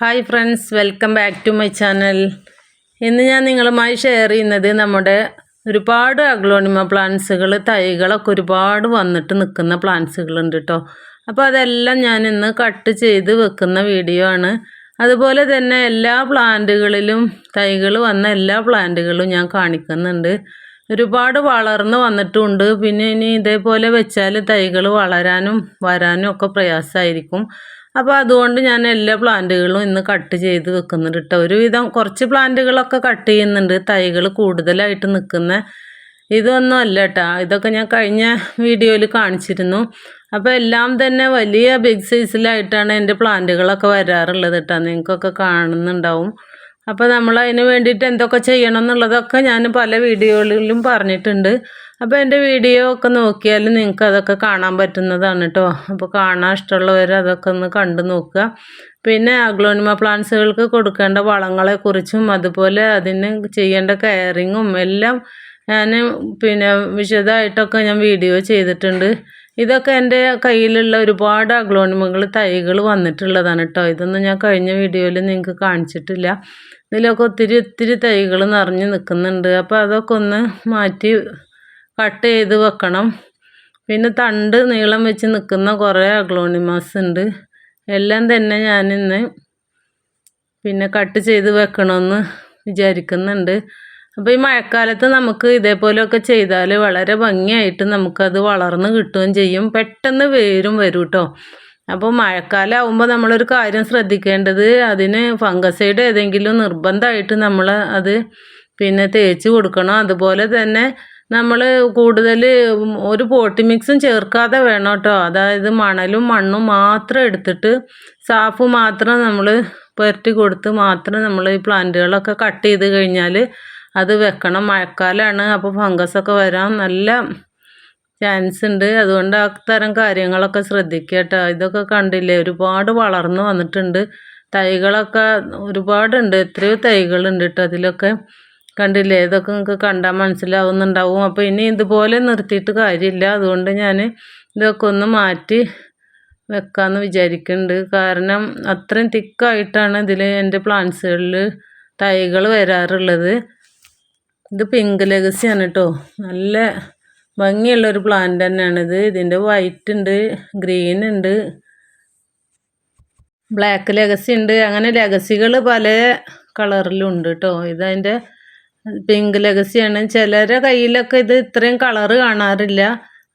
Hi friends welcome back to my channel ഇന്ന് ഞാൻ നിങ്ങളുമായി ഷെയർ ചെയ്യുന്നത് നമ്മുടെ ഒരുപാട് അഗ്ലോണിമ പ്ലാന്റ്സുകൾ തൈകളൊക്കെ ഒരുപാട് വന്നിട്ട് നിൽക്കുന്ന പ്ലാന്റ്സുകളുണ്ട് കേട്ടോ അപ്പോൾ അതെല്ലാം ഞാൻ ഇന്ന് കട്ട് ചെയ്ത് വെക്കുന്ന വീഡിയോ ആണ്. അതുപോലെ തന്നെ എല്ലാ പ്ലാന്റുകളിലും തൈകൾ വന്ന എല്ലാ പ്ലാന്റുകളും ഞാൻ കാണിക്കുന്നുണ്ട്. ഒരുപാട് വളർന്ന് വന്നിട്ടുണ്ട്. പിന്നെ ഇനി ഇതേപോലെ വെച്ചാൽ തൈകൾ വളരാനും വരാനും ഒക്കെ പ്രയാസമായിരിക്കും. അപ്പോൾ അതുകൊണ്ട് ഞാൻ എല്ലാ പ്ലാന്റുകളും ഇന്ന് കട്ട് ചെയ്ത് വെക്കുന്നുണ്ട് കേട്ടോ. ഒരുവിധം കുറച്ച് പ്ലാന്റുകളൊക്കെ കട്ട് ചെയ്യുന്നുണ്ട്. തൈകൾ കൂടുതലായിട്ട് നിൽക്കുന്ന ഇതൊന്നും അല്ല കേട്ടോ. ഇതൊക്കെ ഞാൻ കഴിഞ്ഞ വീഡിയോയിൽ കാണിച്ചിരുന്നു. അപ്പോൾ എല്ലാം തന്നെ വലിയ ബിഗ് സൈസിലായിട്ടാണ് എന്റെ പ്ലാന്റുകളൊക്കെ വരാറുള്ളത് കേട്ടോ. നിങ്ങൾക്കൊക്കെ കാണുന്നുണ്ടാവും. അപ്പോൾ നമ്മൾ അതിന് വേണ്ടിയിട്ട് എന്തൊക്കെ ചെയ്യണം എന്നുള്ളതൊക്കെ ഞാൻ പല വീഡിയോകളിലും പറഞ്ഞിട്ടുണ്ട്. അപ്പോൾ എന്റെ വീഡിയോ ഒക്കെ നോക്കിയാൽ നിങ്ങൾക്ക് അതൊക്കെ കാണാൻ പറ്റുന്നതാണ് കേട്ടോ അപ്പോൾ കാണാൻ ഇഷ്ടമുള്ളവർ അതൊക്കെ ഒന്ന് കണ്ടു നോക്കുക. പിന്നെ അഗ്ലോണിമ പ്ലാന്റ്സുകൾക്ക് കൊടുക്കേണ്ട വളങ്ങളെക്കുറിച്ചും അതുപോലെ അതിന് ചെയ്യേണ്ട കെയറിങ്ങും എല്ലാം ഞാൻ പിന്നെ വിശദമായിട്ടൊക്കെ ഞാൻ വീഡിയോ ചെയ്തിട്ടുണ്ട്. ഇതൊക്കെ എന്റെ കയ്യിലുള്ള ഒരുപാട് അഗ്ലോണിമകൾ തൈകൾ വന്നിട്ടുള്ളതാണ് കേട്ടോ ഇതൊന്നും ഞാൻ കഴിഞ്ഞ വീഡിയോയിൽ നിങ്ങൾക്ക് കാണിച്ചിട്ടില്ല. ഇതിലൊക്കെ ഒത്തിരി ഒത്തിരി തൈകൾ നിറഞ്ഞു നിൽക്കുന്നുണ്ട് അപ്പോൾ അതൊക്കെ ഒന്ന് മാറ്റി കട്ട് ചെയ്ത് വെക്കണം. പിന്നെ തണ്ട് നീളം വെച്ച് നിൽക്കുന്ന കുറേ അഗ്ലോണിമാസ് ഉണ്ട് എല്ലാം തന്നെ ഞാനിന്ന് പിന്നെ കട്ട് ചെയ്ത് വെക്കണമെന്ന് വിചാരിക്കുന്നുണ്ട്. അപ്പോൾ ഈ മഴക്കാലത്ത് നമുക്ക് ഇതേപോലെയൊക്കെ ചെയ്താൽ വളരെ ഭംഗിയായിട്ട് നമുക്കത് വളർന്ന് കിട്ടുകയും ചെയ്യും. പെട്ടെന്ന് വേരും വരും കേട്ടോ അപ്പോൾ മഴക്കാലം ആകുമ്പോൾ നമ്മളൊരു കാര്യം ശ്രദ്ധിക്കേണ്ടത് അതിന് ഫംഗസൈഡ് ഏതെങ്കിലും നിർബന്ധമായിട്ട് നമ്മൾ അത് പിന്നെ തേച്ച് കൊടുക്കണം. അതുപോലെ തന്നെ നമ്മൾ കൂടുതൽ ഒരു പോട്ടി മിക്സും ചേർക്കാതെ വേണം കേട്ടോ അതായത് മണലും മണ്ണും മാത്രം എടുത്തിട്ട് സാഫ് മാത്രം നമ്മൾ പുരട്ടി കൊടുത്ത് മാത്രം നമ്മൾ ഈ പ്ലാന്റുകളൊക്കെ കട്ട് ചെയ്ത് കഴിഞ്ഞാൽ അത് വെക്കണം. മഴക്കാലമാണ് അപ്പോൾ ഫംഗസൊക്കെ വരാൻ നല്ല ചാൻസ് ഉണ്ട് അതുകൊണ്ട് അത്തരം കാര്യങ്ങളൊക്കെ ശ്രദ്ധിക്കുക കേട്ടോ ഇതൊക്കെ കണ്ടില്ലേ ഒരുപാട് വളർന്നു വന്നിട്ടുണ്ട്. തൈകളൊക്കെ ഒരുപാടുണ്ട്. എത്രയോ തൈകളുണ്ട് കേട്ടോ അതിലൊക്കെ. കണ്ടില്ലേ? ഇതൊക്കെ നിങ്ങൾക്ക് കണ്ടാൽ മനസ്സിലാവുന്നുണ്ടാവും. അപ്പോൾ ഇനി ഇതുപോലെ നിർത്തിയിട്ട് കാര്യമില്ല. അതുകൊണ്ട് ഞാൻ ഇതൊക്കെ ഒന്ന് മാറ്റി വെക്കാമെന്ന് വിചാരിക്കുന്നുണ്ട് കാരണം അത്രയും തിക്കായിട്ടാണ് ഇതിൽ എന്റെ പ്ലാന്റ്സുകളിൽ തൈകൾ വരാറുള്ളത്. ഇത് പിങ്ക് ലെഗസിയാണ് കേട്ടോ നല്ല ഭംഗിയുള്ളൊരു പ്ലാന്റ് തന്നെയാണിത് ഇതിന്റെ വൈറ്റ് ഉണ്ട് ഗ്രീൻ ഉണ്ട് ബ്ലാക്ക് ലെഗസി ഉണ്ട് അങ്ങനെ ലെഗസികൾ പല കളറിലുണ്ട് കേട്ടോ ഇതതിന്റെ പിങ്ക് ലെഗസിയാണ്. ചിലരെ കയ്യിലൊക്കെ ഇത് ഇത്രയും കളറ് കാണാറില്ല.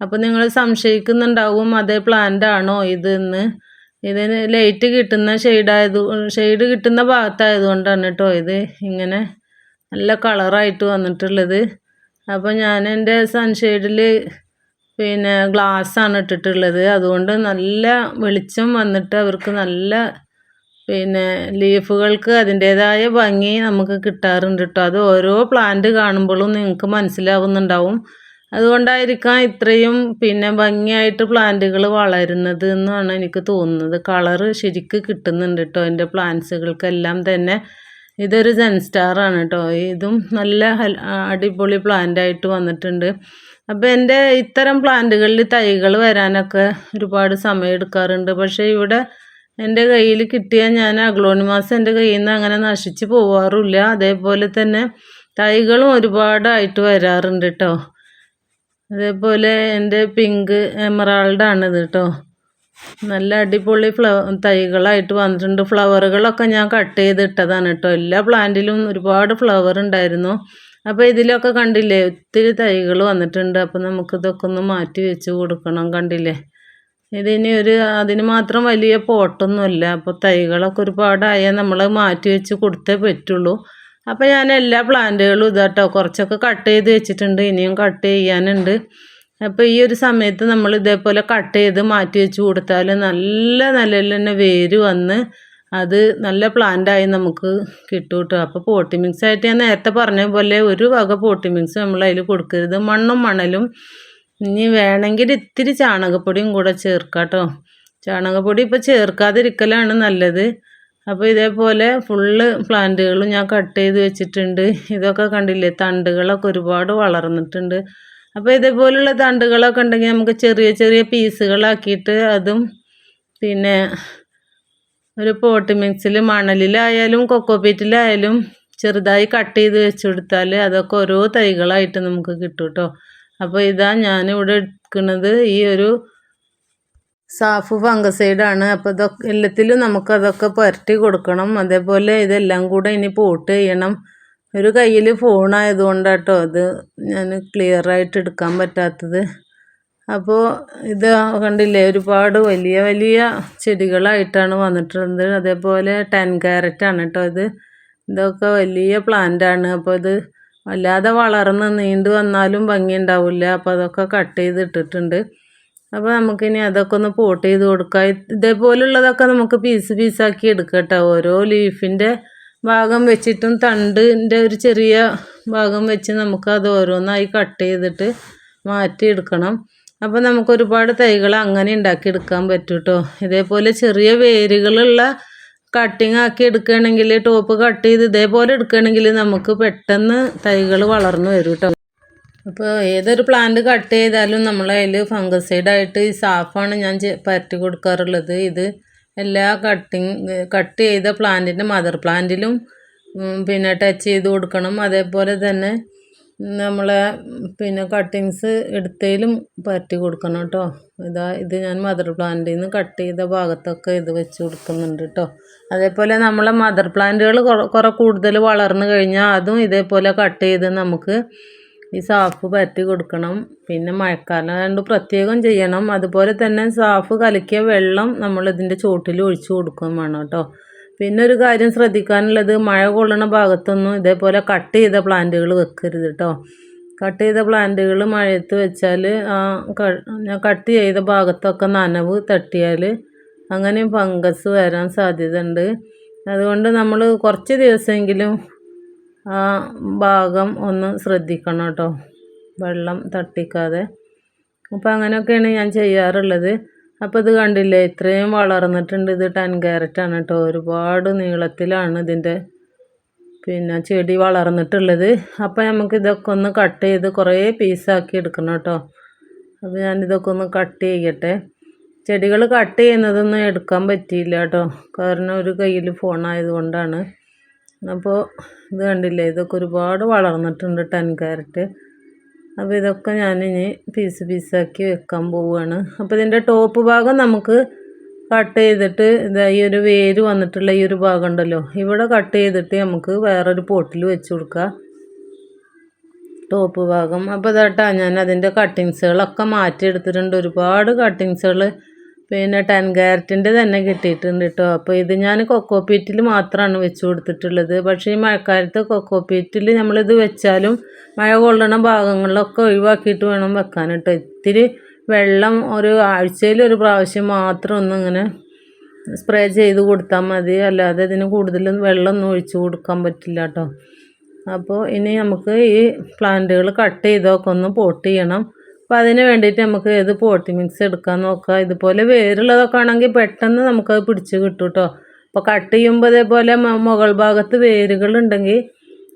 അപ്പോൾ നിങ്ങൾ സംശയിക്കുന്നുണ്ടാവും അതേ പ്ലാന്റ് ആണോ ഇതെന്ന്. ഇതിന് ലൈറ്റ് കിട്ടുന്ന ഷെയ്ഡായത് ഷെയ്ഡ് കിട്ടുന്ന ഭാഗത്തായതുകൊണ്ടാണ് കേട്ടോ ഇത് ഇങ്ങനെ നല്ല കളറായിട്ട് വന്നിട്ടുള്ളത്. അപ്പോൾ ഞാൻ എന്റെ സൺഷെയ്ഡിൽ പിന്നെ ഗ്ലാസ്സാണ് ഇട്ടിട്ടുള്ളത്. അതുകൊണ്ട് നല്ല വെളിച്ചം വന്നിട്ട് അവർക്ക് നല്ല പിന്നെ ലീഫുകൾക്ക് അതിന്റേതായ ഭംഗി നമുക്ക് കിട്ടാറുണ്ട് കേട്ടോ അത് ഓരോ പ്ലാന്റ് കാണുമ്പോഴും നിങ്ങൾക്ക് മനസ്സിലാവുന്നുണ്ടാവും. അതുകൊണ്ടായിരിക്കാം ഇത്രയും പിന്നെ ഭംഗിയായിട്ട് പ്ലാന്റുകൾ വളരുന്നത് എന്നാണ് എനിക്ക് തോന്നുന്നത്. കളറ് ശരിക്ക് കിട്ടുന്നുണ്ട് കേട്ടോ എന്റെ പ്ലാന്റ്സുകൾക്കെല്ലാം തന്നെ ഇതൊരു സെൻസ്റ്റാറാണ് കേട്ടോ ഇതും നല്ല അടിപൊളി പ്ലാന്റായിട്ട് വന്നിട്ടുണ്ട്. അപ്പോൾ എന്റെ ഇത്തരം പ്ലാന്റുകളിൽ തൈകൾ വരാനൊക്കെ ഒരുപാട് സമയം എടുക്കാറുണ്ട് പക്ഷേ ഇവിടെ എന്റെ കയ്യിൽ കിട്ടിയ ഞാൻ അഗ്ലോണിമാസ് എന്റെ കയ്യിൽ നിന്ന് അങ്ങനെ നശിച്ച് പോവാറില്ല അതേപോലെ തന്നെ തൈകളും ഒരുപാടായിട്ട് വരാറുണ്ട് കേട്ടോ അതേപോലെ എന്റെ പിങ്ക് എമറാൾഡാണിത് കേട്ടോ നല്ല അടിപൊളി ഫ്ലവ തൈകളായിട്ട് വന്നിട്ടുണ്ട്. ഫ്ലവറുകളൊക്കെ ഞാൻ കട്ട് ചെയ്തിട്ടതാണ് കേട്ടോ എല്ലാ പ്ലാന്റിലും ഒരുപാട് ഫ്ലവർ ഉണ്ടായിരുന്നു. അപ്പോൾ ഇതിലൊക്കെ കണ്ടില്ലേ ഒത്തിരി തൈകൾ വന്നിട്ടുണ്ട്. അപ്പോൾ നമുക്കിതൊക്കെ ഒന്ന് മാറ്റി വെച്ച് കൊടുക്കണം കണ്ടില്ലേ? ഇതിനി ഒരു അതിന് മാത്രം വലിയ പോട്ടൊന്നുമല്ല. അപ്പോൾ തൈകളൊക്കെ ഒരുപാടായാൽ നമ്മൾ മാറ്റി വെച്ച് കൊടുത്തേ പറ്റുള്ളൂ. അപ്പോൾ ഞാൻ എല്ലാ പ്ലാന്റുകളും ഇതാട്ടോ കുറച്ചൊക്കെ കട്ട് ചെയ്ത് വെച്ചിട്ടുണ്ട്. ഇനിയും കട്ട് ചെയ്യാനുണ്ട്. അപ്പോൾ ഈ ഒരു സമയത്ത് നമ്മൾ ഇതേപോലെ കട്ട് ചെയ്ത് മാറ്റി വെച്ച് കൊടുത്താൽ നല്ല നിലയിൽ തന്നെ വേര് വന്ന് അത് നല്ല പ്ലാന്റായി നമുക്ക് കിട്ടും കേട്ടോ. അപ്പോൾ പോട്ടി മിക്സ് ആയിട്ട് ഞാൻ നേരത്തെ പറഞ്ഞ പോലെ ഒരു വക പോട്ടി മിക്സ് നമ്മൾ അതിൽ കൊടുക്കരുത്. മണ്ണും മണലും ഇനി വേണമെങ്കിൽ ഇത്തിരി ചാണകപ്പൊടിയും കൂടെ ചേർക്കാം കേട്ടോ ചാണകപ്പൊടി ഇപ്പോൾ ചേർക്കാതിരിക്കലാണ് നല്ലത്. അപ്പോൾ ഇതേപോലെ ഫുള്ള് പ്ലാന്റുകളും ഞാൻ കട്ട് ചെയ്ത് വെച്ചിട്ടുണ്ട്. ഇതൊക്കെ കണ്ടില്ലേ തണ്ടുകളൊക്കെ ഒരുപാട് വളർന്നിട്ടുണ്ട്. അപ്പോൾ ഇതേപോലെയുള്ള തണ്ടുകളൊക്കെ ഉണ്ടെങ്കിൽ നമുക്ക് ചെറിയ ചെറിയ പീസുകളാക്കിയിട്ട് അതും പിന്നെ ഒരു പോട്ട് മിക്സിൽ മണലിലായാലും കൊക്കോപീറ്റിലായാലും ചെറുതായി കട്ട് ചെയ്ത് വെച്ച് കൊടുത്താൽ അതൊക്കെ ഓരോ തൈകളായിട്ട് നമുക്ക് കിട്ടും കേട്ടോ അപ്പോൾ ഇതാ ഞാനിവിടെ എടുക്കുന്നത് ഈ ഒരു സാഫ് ഫംഗസൈഡാണ്. അപ്പോൾ ഇതൊക്കെ എല്ലാത്തിലും നമുക്കതൊക്കെ പുരട്ടി കൊടുക്കണം. അതേപോലെ ഇതെല്ലാം കൂടെ ഇനി പോട്ട് ചെയ്യണം. ഒരു കയ്യിൽ ഫോണായതുകൊണ്ടാട്ടോ അത് ഞാൻ ക്ലിയർ ആയിട്ട് എടുക്കാൻ പറ്റാത്തത്. അപ്പോൾ ഇത് കണ്ടില്ലേ ഒരുപാട് വലിയ വലിയ ചെടികളായിട്ടാണ് വന്നിട്ടുള്ളത്. അതേപോലെ ടെൻ ക്യാരറ്റാണ് കേട്ടോ ഇത്. ഇതൊക്കെ വലിയ പ്ലാന്റാണ് അപ്പോൾ ഇത് വല്ലാതെ വളർന്ന് നീണ്ടു വന്നാലും ഭംഗി ഉണ്ടാവില്ല അപ്പോൾ അതൊക്കെ കട്ട് ചെയ്ത് ഇട്ടിട്ടുണ്ട് അപ്പോൾ നമുക്കിനി അതൊക്കെ ഒന്ന് പോട്ട് ചെയ്ത് കൊടുക്കാം. ഇതേപോലുള്ളതൊക്കെ നമുക്ക് പീസ് പീസാക്കി എടുക്കട്ടെ. കേട്ടോ ഓരോ ലീഫിന്റെ ഭാഗം വെച്ചിട്ടും തണ്ടിന്റെ ഒരു ചെറിയ ഭാഗം വെച്ച് നമുക്ക് അത് ഓരോന്നായി കട്ട് ചെയ്തിട്ട് മാറ്റിയെടുക്കണം അപ്പോൾ നമുക്ക് ഒരുപാട് തൈകൾ അങ്ങനെ ഉണ്ടാക്കിയെടുക്കാൻ പറ്റും കേട്ടോ ഇതേപോലെ ചെറിയ വേരുകളുള്ള കട്ടിങ് ആക്കി എടുക്കുകയാണെങ്കിൽ ടോപ്പ് കട്ട് ചെയ്ത് ഇതേപോലെ എടുക്കുകയാണെങ്കിൽ നമുക്ക് പെട്ടെന്ന് തൈകൾ വളർന്നു വരും കേട്ടോ. അപ്പോൾ ഏതൊരു പ്ലാന്റ് കട്ട് ചെയ്താലും നമ്മളതിൽ ഫംഗസൈഡായിട്ട് ഈ സാഫാണ് ഞാൻ പറ്റി കൊടുക്കാറുള്ളത്. ഇത് എല്ലാ കട്ടിങ് കട്ട് ചെയ്ത പ്ലാന്റിന്റെ മദർ പ്ലാന്റിലും പിന്നെ ടച്ച് ചെയ്ത് കൊടുക്കണം. അതേപോലെ തന്നെ നമ്മളെ പിന്നെ കട്ടിങ്സ് എടുത്തതിലും പറ്റി കൊടുക്കണം കേട്ടോ ഇതാ ഇത് ഞാൻ മദർ പ്ലാന്റിൽ നിന്ന് കട്ട് ചെയ്ത ഭാഗത്തൊക്കെ ഇത് വെച്ച് കൊടുക്കുന്നുണ്ട് കേട്ടോ അതേപോലെ നമ്മളെ മദർ പ്ലാന്റുകൾ കുറെ കൂടുതൽ വളർന്നു കഴിഞ്ഞാൽ അതും ഇതേപോലെ കട്ട് ചെയ്ത് നമുക്ക് ഈ സാഫ് പറ്റി കൊടുക്കണം. പിന്നെ മഴക്കാലം രണ്ട് പ്രത്യേകം ചെയ്യണം. അതുപോലെ തന്നെ സാഫ് കലക്കിയ വെള്ളം നമ്മൾ ഇതിന്റെ ചോട്ടിൽ ഒഴിച്ചു കൊടുക്കുകയും വേണം കേട്ടോ പിന്നെ ഒരു കാര്യം ശ്രദ്ധിക്കാനുള്ളത് മഴ കൊള്ളണ ഭാഗത്തൊന്നും ഇതേപോലെ കട്ട് ചെയ്ത പ്ലാന്റുകൾ വെക്കരുത് കേട്ടോ കട്ട് ചെയ്ത പ്ലാന്റുകൾ മഴയത്ത് വെച്ചാൽ ആ കട്ട് ചെയ്ത ഭാഗത്തൊക്കെ നനവ് തട്ടിയാൽ അങ്ങനെ ഫംഗസ് വരാൻ സാധ്യത ഉണ്ട് അതുകൊണ്ട് നമ്മൾ കുറച്ച് ദിവസമെങ്കിലും ആ ഭാഗം ഒന്ന് ശ്രദ്ധിക്കണം കേട്ടോ വെള്ളം തട്ടിക്കാതെ. അപ്പോൾ അങ്ങനെയൊക്കെയാണ് ഞാൻ ചെയ്യാറുള്ളത്. അപ്പോൾ ഇത് കണ്ടില്ലേ ഇത്രയും വളർന്നിട്ടുണ്ട് ഇത് ടെൻ ക്യാരറ്റാണ് കേട്ടോ ഒരുപാട് നീളത്തിലാണ് ഇതിന്റെ പിന്നെ ചെടി വളർന്നിട്ടുള്ളത്. അപ്പോൾ നമുക്ക് ഇതൊക്കെ ഒന്ന് കട്ട് ചെയ്ത് കുറേ പീസാക്കി എടുക്കണം കേട്ടോ അപ്പോൾ ഞാനിതൊക്കെ ഒന്ന് കട്ട് ചെയ്യട്ടെ. ചെടികൾ കട്ട് ചെയ്യുന്നതൊന്നും എടുക്കാൻ പറ്റിയില്ല കേട്ടോ കാരണം ഒരു കയ്യിൽ ഫോണായതുകൊണ്ടാണ് അപ്പോൾ ഇത് കണ്ടില്ലേ ഇതൊക്കെ ഒരുപാട് വളർന്നിട്ടുണ്ട് ടെൻ ക്യാരറ്റ് അപ്പോൾ ഇതൊക്കെ ഞാനിനി പീസ് പീസാക്കി വെക്കാൻ പോവുകയാണ് അപ്പോൾ ഇതിന്റെ ടോപ്പ് ഭാഗം നമുക്ക് കട്ട് ചെയ്തിട്ട് ഇതാ ഈ ഒരു വേര് വന്നിട്ടുള്ള ഈ ഒരു ഭാഗം ഉണ്ടല്ലോ. ഇവിടെ കട്ട് ചെയ്തിട്ട് നമുക്ക് വേറൊരു പോട്ടിൽ വെച്ച് കൊടുക്കുക ടോപ്പ് ഭാഗം. അപ്പോൾ ഇതാട്ടാ ഞാൻ അതിന്റെ കട്ടിങ്സുകളൊക്കെ മാറ്റി മാറ്റിയെടുത്തിട്ടുണ്ട്. ഒരുപാട് കട്ടിങ്സുകൾ പിന്നെ ടെൻ ക്യാരറ്റിന്റെ തന്നെ കിട്ടിയിട്ടുണ്ട് കേട്ടോ അപ്പോൾ ഇത് ഞാൻ കൊക്കോപ്പീറ്റിൽ മാത്രമാണ് വെച്ച് കൊടുത്തിട്ടുള്ളത്. പക്ഷേ ഈ മഴക്കാലത്ത് കൊക്കോപ്പീറ്റിൽ നമ്മളിത് വെച്ചാലും മഴ കൊള്ളണ ഭാഗങ്ങളിലൊക്കെ ഒഴിവാക്കിയിട്ട് വേണം വെക്കാൻ കേട്ടോ ഇത്തിരി വെള്ളം ഒരു ആഴ്ചയിൽ ഒരു പ്രാവശ്യം മാത്രം ഒന്ന് ഇങ്ങനെ സ്പ്രേ ചെയ്ത് കൊടുത്താൽ മതി. അല്ലാതെ ഇതിന് കൂടുതൽ വെള്ളമൊന്നും ഒഴിച്ച് കൊടുക്കാൻ പറ്റില്ല കേട്ടോ അപ്പോൾ ഇനി നമുക്ക് ഈ പ്ലാന്റുകൾ കട്ട് ചെയ്തൊക്കെ ഒന്ന് പോട്ട് ചെയ്യണം. അപ്പോൾ അതിന് വേണ്ടിയിട്ട് നമുക്ക് ഏത് പോട്ടി മിക്സ് എടുക്കാൻ നോക്കുക ഇതുപോലെ വേരുള്ളതൊക്കെ ആണെങ്കിൽ പെട്ടെന്ന് നമുക്കത് പിടിച്ച് കിട്ടും കേട്ടോ അപ്പോൾ കട്ട് ചെയ്യുമ്പോൾ ഇതേപോലെ മുകൾ ഭാഗത്ത് വേരുകളുണ്ടെങ്കിൽ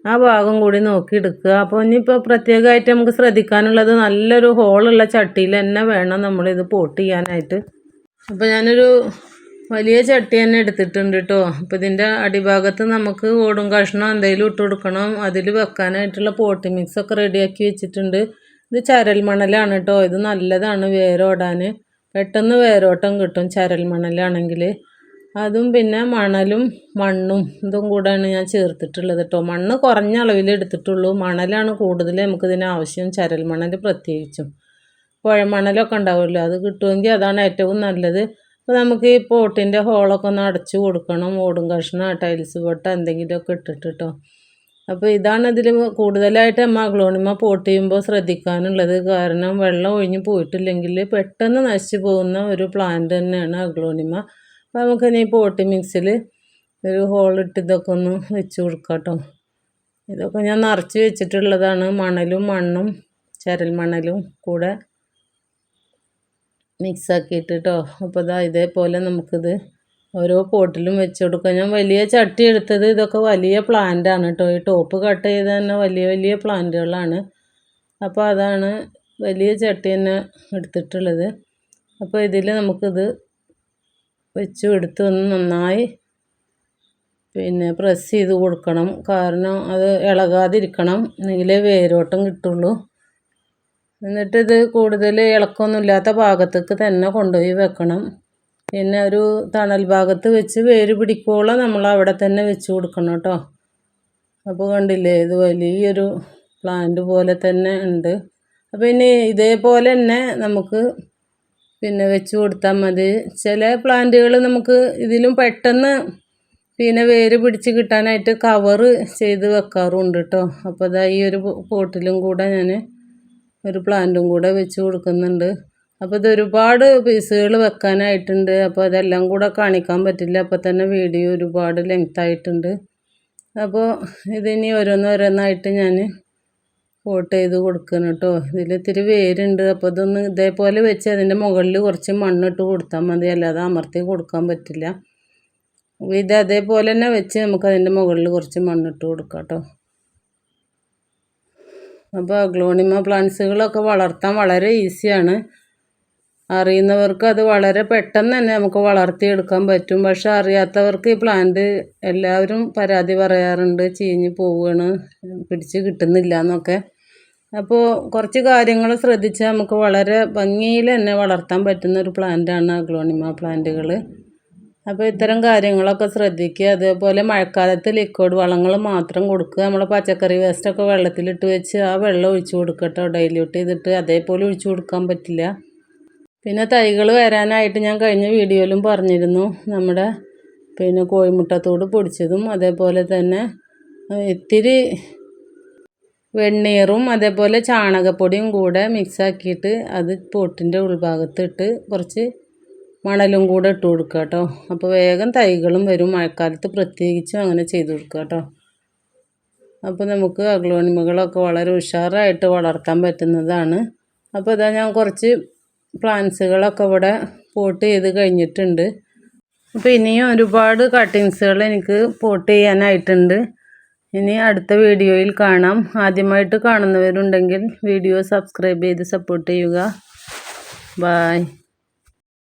ആ ഭാഗം കൂടി നോക്കി എടുക്കുക. അപ്പോൾ ഇനിയിപ്പോൾ പ്രത്യേകമായിട്ട് നമുക്ക് ശ്രദ്ധിക്കാനുള്ളത് നല്ലൊരു ഹോളുള്ള ചട്ടിയിൽ തന്നെ വേണം നമ്മളിത് പോട്ട് ചെയ്യാനായിട്ട്. അപ്പോൾ ഞാനൊരു വലിയ ചട്ടി തന്നെ എടുത്തിട്ടുണ്ട് കേട്ടോ അപ്പോൾ ഇതിന്റെ അടിഭാഗത്ത് നമുക്ക് ഓടും കഷ്ണം എന്തെങ്കിലും ഇട്ട് കൊടുക്കണം. അതിൽ വെക്കാനായിട്ടുള്ള പോട്ടി മിക്സൊക്കെ റെഡിയാക്കി വെച്ചിട്ടുണ്ട്. ഇത് ചരൽ മണലാണ് കേട്ടോ ഇത് നല്ലതാണ് വേരോടാൻ പെട്ടെന്ന് വേരോട്ടം കിട്ടും ചരൽ മണലാണെങ്കിൽ അതും പിന്നെ മണലും മണ്ണും ഇതും കൂടെയാണ് ഞാൻ ചേർത്തിട്ടുള്ളത് കേട്ടോ മണ്ണ് കുറഞ്ഞ അളവിൽ എടുത്തിട്ടുള്ളൂ. മണലാണ് കൂടുതൽ നമുക്കിതിന് ആവശ്യം ചരൽ മണൽ പ്രത്യേകിച്ചും. പുഴമണലൊക്കെ ഉണ്ടാവുമല്ലോ അത് കിട്ടുമെങ്കിൽ അതാണ് ഏറ്റവും നല്ലത്. അപ്പോൾ നമുക്ക് ഈ പോട്ടിന്റെ ഹോളൊക്കെ ഒന്ന് അടച്ചു കൊടുക്കണം. ഓടും കഷ്ണം ടൈൽസ് പൊട്ട എന്തെങ്കിലുമൊക്കെ ഇട്ടിട്ട് കേട്ടോ അപ്പോൾ ഇതാണ് ഇതിൽ കൂടുതലായിട്ട് നമ്മൾ അഗ്ലോണിമ പോട്ട് ചെയ്യുമ്പോൾ ശ്രദ്ധിക്കാനുള്ളത്. കാരണം വെള്ളം ഒഴിഞ്ഞ് പോയിട്ടില്ലെങ്കിൽ പെട്ടെന്ന് നശിച്ചു പോകുന്ന ഒരു പ്ലാന്റ് തന്നെയാണ് അഗ്ലോണിമ. അപ്പോൾ നമുക്കിനി പോട്ട് മിക്സിൽ ഒരു ഹോളിട്ട് ഇതൊക്കെ ഒന്ന് വെച്ച് കൊടുക്കാം കേട്ടോ ഇതൊക്കെ ഞാൻ നിറച്ച് വെച്ചിട്ടുള്ളതാണ്. മണലും മണ്ണും ചരൽ മണലും കൂടെ മിക്സാക്കിയിട്ട് കേട്ടോ അപ്പോൾ ഇതാ ഇതേപോലെ നമുക്കിത് ഓരോ പോട്ടിലും വെച്ച് കൊടുക്കുക. ഞാൻ വലിയ ചട്ടി എടുത്തത് ഇതൊക്കെ വലിയ പ്ലാന്റ് ആണ് കേട്ടോ. ഈ ടോപ്പ് കട്ട് ചെയ്ത് തന്നെ വലിയ വലിയ പ്ലാന്റുകളാണ് അപ്പോൾ അതാണ് വലിയ ചട്ടി തന്നെ എടുത്തിട്ടുള്ളത്. അപ്പോൾ ഇതിൽ നമുക്കിത് വെച്ച് എടുത്ത് ഒന്ന് നന്നായി പിന്നെ പ്രസ് ചെയ്ത് കൊടുക്കണം. കാരണം അത് ഇളകാതിരിക്കണം. എന്നെങ്കിലേ വേരോട്ടം കിട്ടുള്ളൂ. എന്നിട്ടിത് കൂടുതൽ ഇളക്കമൊന്നുമില്ലാത്ത ഭാഗത്തേക്ക് തന്നെ കൊണ്ടുപോയി വെക്കണം. പിന്നെ ഒരു തണൽ ഭാഗത്ത് വെച്ച് വേര് പിടിക്കോളം നമ്മൾ അവിടെ തന്നെ വെച്ച് കൊടുക്കണം കേട്ടോ. അപ്പോൾ കണ്ടില്ലേ ഇത് വലിയൊരു പ്ലാന്റ് പോലെ തന്നെ ഉണ്ട്. അപ്പോൾ ഇനി ഇതേപോലെ തന്നെ നമുക്ക് പിന്നെ വെച്ച് കൊടുത്താൽ മതി. ചില പ്ലാന്റുകൾ നമുക്ക് ഇതിലും പെട്ടെന്ന് പിന്നെ വേര് പിടിച്ച് കിട്ടാനായിട്ട് കവറ് ചെയ്ത് വെക്കാറുണ്ട് കേട്ടോ. അപ്പോൾ ഇതാ ഈ ഒരു പോട്ടിലും കൂടെ ഞാൻ ഒരു പ്ലാന്റും കൂടെ വെച്ച് കൊടുക്കുന്നുണ്ട്. അപ്പോൾ ഇത് ഒരുപാട് പീസുകൾ വെക്കാനായിട്ടുണ്ട്. അപ്പോൾ അതെല്ലാം കൂടെ കാണിക്കാൻ പറ്റില്ല. അപ്പോൾ തന്നെ വീഡിയോ ഒരുപാട് ലെങ്ത് ആയിട്ടുണ്ട്. അപ്പോൾ ഇതിനി ഓരോന്നോരോന്നായിട്ട് ഞാൻ കോട്ട് ചെയ്ത് കൊടുക്കണം കേട്ടോ. ഇതിൽ ഇത്തിരി വേരുണ്ട്. അപ്പോൾ ഇതൊന്ന് ഇതേപോലെ വെച്ച് അതിന്റെ മുകളിൽ കുറച്ച് മണ്ണിട്ട് കൊടുത്താൽ മതി. അല്ലാതെ അമർത്തി കൊടുക്കാൻ പറ്റില്ല. ഇത് അതേപോലെ തന്നെ വെച്ച് നമുക്ക് അതിന്റെ മുകളിൽ കുറച്ച് മണ്ണിട്ട് കൊടുക്കാം കേട്ടോ. അപ്പോൾ ഗ്ലോണിമ പ്ലാന്റ്സുകളൊക്കെ വളർത്താൻ വളരെ ഈസിയാണ് അറിയുന്നവർക്ക് അത് വളരെ പെട്ടെന്ന് തന്നെ നമുക്ക് വളർത്തിയെടുക്കാൻ പറ്റും. പക്ഷെ അറിയാത്തവർക്ക് ഈ പ്ലാന്റ് എല്ലാവരും പരാതി പറയാറുണ്ട് ചീഞ്ഞ് പോവുകയാണ് പിടിച്ച് കിട്ടുന്നില്ല എന്നൊക്കെ. അപ്പോൾ കുറച്ച് കാര്യങ്ങൾ ശ്രദ്ധിച്ചാൽ നമുക്ക് വളരെ ഭംഗിയിൽ തന്നെ വളർത്താൻ പറ്റുന്ന ഒരു പ്ലാന്റാണ് അഗ്ലോണിമ പ്ലാന്റുകൾ അപ്പോൾ ഇത്തരം കാര്യങ്ങളൊക്കെ ശ്രദ്ധിക്കുക. അതേപോലെ മഴക്കാലത്ത് ലിക്വിഡ് വളങ്ങൾ മാത്രം കൊടുക്കുക. നമ്മൾ പച്ചക്കറി വേസ്റ്റൊക്കെ വെള്ളത്തിലിട്ട് വെച്ച് ആ വെള്ളം ഒഴിച്ചു കൊടുക്കട്ടോ. കേട്ടോ ഡൈല്യൂട്ട് ചെയ്തിട്ട് അതേപോലെ ഒഴിച്ചു കൊടുക്കാൻ പറ്റില്ല. പിന്നെ തൈകൾ വരാനായിട്ട് ഞാൻ കഴിഞ്ഞ വീഡിയോയിലും പറഞ്ഞിരുന്നു. നമ്മുടെ പിന്നെ കോഴിമുട്ടത്തോട് പൊടിച്ചതും അതേപോലെ തന്നെ ഇത്തിരി വെണ്ണീറും അതേപോലെ ചാണകപ്പൊടിയും കൂടെ മിക്സാക്കിയിട്ട് അത് പൊട്ടിന്റെ ഉൾഭാഗത്തിട്ട് കുറച്ച് മണലും കൂടെ ഇട്ട് കൊടുക്കുക കേട്ടോ. അപ്പോൾ വേഗം തൈകളും വരും. മഴക്കാലത്ത് പ്രത്യേകിച്ചും അങ്ങനെ ചെയ്ത് കൊടുക്കുക കേട്ടോ. അപ്പോൾ നമുക്ക് അഗ്ലോണിമകളൊക്കെ വളരെ ഉഷാറായിട്ട് വളർത്താൻ പറ്റുന്നതാണ്. അപ്പോൾ ഇതാ ഞാൻ കുറച്ച് പ്ലാന്റ്സുകളൊക്കെ ഇവിടെ പോട്ട് ചെയ്ത് കഴിഞ്ഞിട്ടുണ്ട്. അപ്പോൾ ഇനിയും ഒരുപാട് കട്ടിങ്സുകൾ എനിക്ക് പോട്ട് ചെയ്യാനായിട്ടുണ്ട്. ഇനി അടുത്ത വീഡിയോയിൽ കാണാം. ആദ്യമായിട്ട് കാണുന്നവരുണ്ടെങ്കിൽ വീഡിയോ സബ്സ്ക്രൈബ് ചെയ്ത് സപ്പോർട്ട് ചെയ്യുക. ബായ്